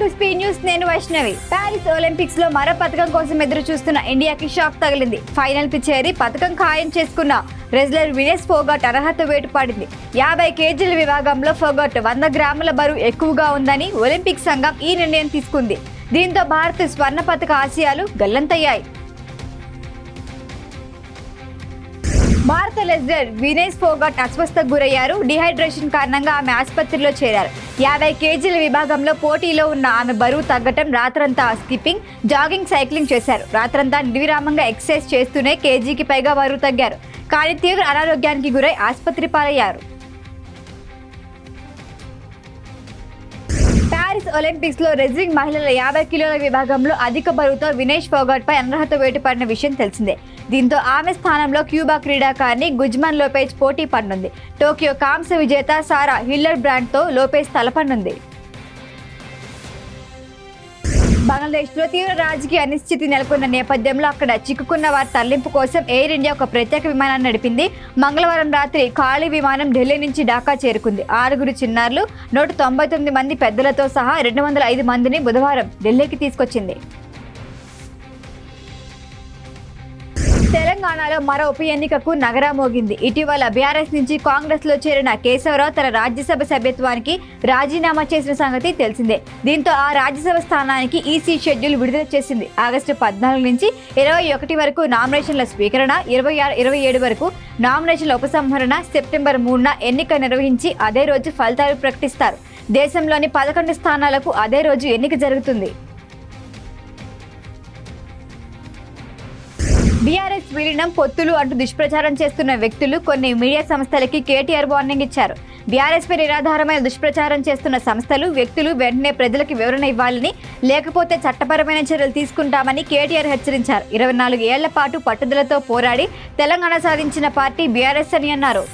To speed news నేను Vaishnavi. Paris ఒలింపిక్స్లో మరో పథకం కోసం ఎదురు చూస్తున్న ఇండియాకి షాక్ తగిలింది. ఫైనల్కి చేరి పథకం ఖాయం చేసుకున్న రెజ్లర్ వినేస్ ఫోగట్ అర్హత వేటు పడింది యాభై కేజీల విభాగంలో ఫోగట్ వంద గ్రాముల బరువు ఎక్కువగా ఉందని ఒలింపిక్ సంఘం ఈ నిర్ణయం తీసుకుంది. దీంతో భారత్ స్వర్ణ పథక ఆశయాలు గల్లంతయ్యాయి. భారత లెస్డర్ వినేష్ ఫోగట్ అస్వస్థకు గురయ్యారు. డిహైడ్రేషన్ కారణంగా ఆమె ఆసుపత్రిలో చేరారు. యాభై కేజీల విభాగంలో పోటీలో ఉన్న ఆమె బరువు తగ్గటం రాత్రంతా స్కిప్పింగ్ జాగింగ్ సైక్లింగ్ చేశారు. రాత్రంతా నిర్విరామంగా ఎక్సర్సైజ్ చేస్తూనే కేజీకి పైగా బరువు తగ్గారు. కానీ తీవ్ర అనారోగ్యానికి గురై ఆసుపత్రి పాలయ్యారు. ఒలింపిక్స్లో ఒలింపిక్స్లో రెజ్లింగ్ మహిళల యాభై కిలోల విభాగంలో అధిక బరువుతో వినేష్ ఫోగట్ పై అనర్హత వేటుపడిన విషయం తెలిసిందే. దీంతో ఆమె స్థానంలో క్యూబా క్రీడాకారిణి గుజ్మన్ లోపేజ్ పోటీ పడనుంది. టోక్యో కాంస్య విజేత సారా హిల్లర్ బ్రాండ్తో లోపేజ్ తలపనుంది. బంగ్లాదేశ్లో తీవ్ర రాజకీయ అనిశ్చితి నెలకొన్న నేపథ్యంలో అక్కడ చిక్కుకున్న వారి తరలింపు కోసం ఎయిర్ ఇండియా ఒక ప్రత్యేక విమానాన్ని నడిపింది. మంగళవారం రాత్రి ఖాళీ విమానం ఢిల్లీ నుంచి ఢాకా చేరుకుంది. ఆరుగురు చిన్నారులు నూట తొంభై తొమ్మిది మంది పెద్దలతో సహా రెండు వందల ఐదు మందిని బుధవారం ఢిల్లీకి తీసుకొచ్చింది. తెలంగాణలో మరో ఉప ఎన్నికకు నగరా మోగింది. ఇటీవల బీఆర్ఎస్ నుంచి కాంగ్రెస్లో చేరిన కేశవరావు తన రాజ్యసభ సభ్యత్వానికి రాజీనామా చేసిన సంగతి తెలిసిందే. దీంతో ఆ రాజ్యసభ స్థానానికి ఈసీ షెడ్యూల్ విడుదల చేసింది. ఆగస్టు పద్నాలుగు నుంచి ఇరవై ఒకటి వరకు నామినేషన్ల స్వీకరణ ఇరవై ఆరు ఇరవై ఏడు వరకు నామినేషన్ల ఉపసంహరణ సెప్టెంబర్ మూడున ఎన్నిక నిర్వహించి అదే రోజు ఫలితాలు ప్రకటిస్తారు. దేశంలోని పదకొండు స్థానాలకు అదే రోజు ఎన్నిక జరుగుతుంది. బీఆర్ఎస్ విలీనం పొత్తులు అంటూ దుష్ప్రచారం చేస్తున్న వ్యక్తులు కొన్ని మీడియా సంస్థలకి కేటీఆర్ వార్నింగ్ ఇచ్చారు. బీఆర్ఎస్ పై నిరాధారమైన దుష్ప్రచారం చేస్తున్న సంస్థలు వ్యక్తులు వెంటనే ప్రజలకు వివరణ ఇవ్వాలని లేకపోతే చట్టపరమైన చర్యలు తీసుకుంటామని కేటీఆర్ హెచ్చరించారు. ఇరవై నాలుగు ఏళ్ళ పాటు పట్టుదలతో పోరాడి తెలంగాణ సాధించిన పార్టీ బీఆర్ఎస్ అని అన్నారు.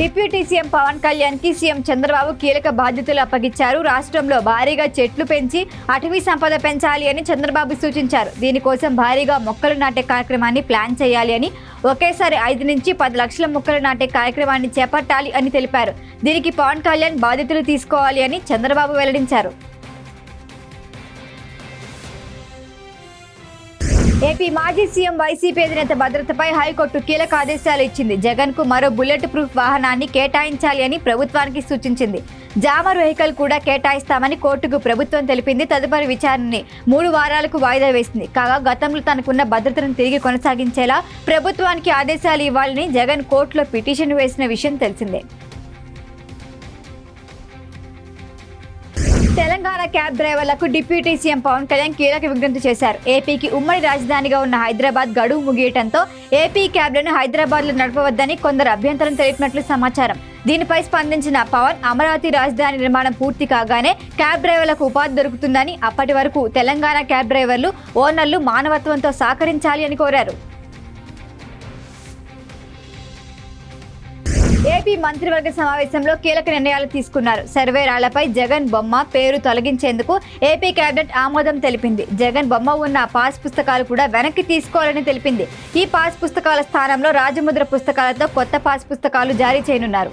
డిప్యూటీ సీఎం పవన్ కళ్యాణ్కి సీఎం చంద్రబాబు కీలక బాధ్యతలు అప్పగించారు రాష్ట్రంలో భారీగా చెట్లు పెంచి అటవీ సంపద పెంచాలి అని చంద్రబాబు సూచించారు. దీనికోసం భారీగా మొక్కలు నాటే కార్యక్రమాన్ని ప్లాన్ చేయాలి అని ఒకేసారి ఐదు నుంచి పది లక్షల మొక్కలు నాటే కార్యక్రమాన్ని చేపట్టాలి అని తెలిపారు. దీనికి పవన్ కళ్యాణ్ బాధ్యతలు తీసుకోవాలి అని చంద్రబాబు వెల్లడించారు. ఏపీ మాజీ సీఎం వైసీపీ అధినేత భద్రతపై హైకోర్టు కీలక ఆదేశాలు ఇచ్చింది. జగన్కు మరో బుల్లెట్ ప్రూఫ్ వాహనాన్ని కేటాయించాలి అని ప్రభుత్వానికి సూచించింది. జామర్ వెహికల్ కూడా కేటాయిస్తామని కోర్టుకు ప్రభుత్వం తెలిపింది. తదుపరి విచారణని మూడు వారాలకు వాయిదా వేసింది. కాగా గతంలో తనకున్న భద్రతను తిరిగి కొనసాగించేలా ప్రభుత్వానికి ఆదేశాలు ఇవ్వాలని జగన్ కోర్టులో పిటిషన్ వేసిన విషయం తెలిసిందే. తెలంగాణ క్యాబ్ డ్రైవర్లకు డిప్యూటీ సీఎం పవన్ కళ్యాణ్ కీలక విజ్ఞప్తి చేశారు. ఏపీకి ఉమ్మడి రాజధానిగా ఉన్న హైదరాబాద్ గడువు ముగియటంతో ఏపీ క్యాబ్లను హైదరాబాద్లో నడపవద్దని కొందరు అభ్యంతరం తెలిపినట్లు సమాచారం. దీనిపై స్పందించిన పవన్ అమరావతి రాజధాని నిర్మాణం పూర్తి కాగానే క్యాబ్ డ్రైవర్లకు ఉపాధి దొరుకుతుందని అప్పటి వరకు తెలంగాణ క్యాబ్ డ్రైవర్లు ఓనర్లు మానవత్వంతో సహకరించాలి అని కోరారు. ఏపీ మంత్రివర్గ సమావేశంలో కీలక నిర్ణయాలు తీసుకున్నారు. సర్వే రాళ్ళపై జగన్ బొమ్మ పేరు తొలగించేందుకు ఏపీ కేబినెట్ ఆమోదం తెలిపింది. జగన్ బొమ్మ ఉన్న పాస్ పుస్తకాలు కూడా వెనక్కి తీసుకోవాలని తెలిపింది. ఈ పాస్ పుస్తకాల స్థానంలో రాజముద్ర పుస్తకాలతో కొత్త పాస్ పుస్తకాలు జారీ చేయనున్నారు.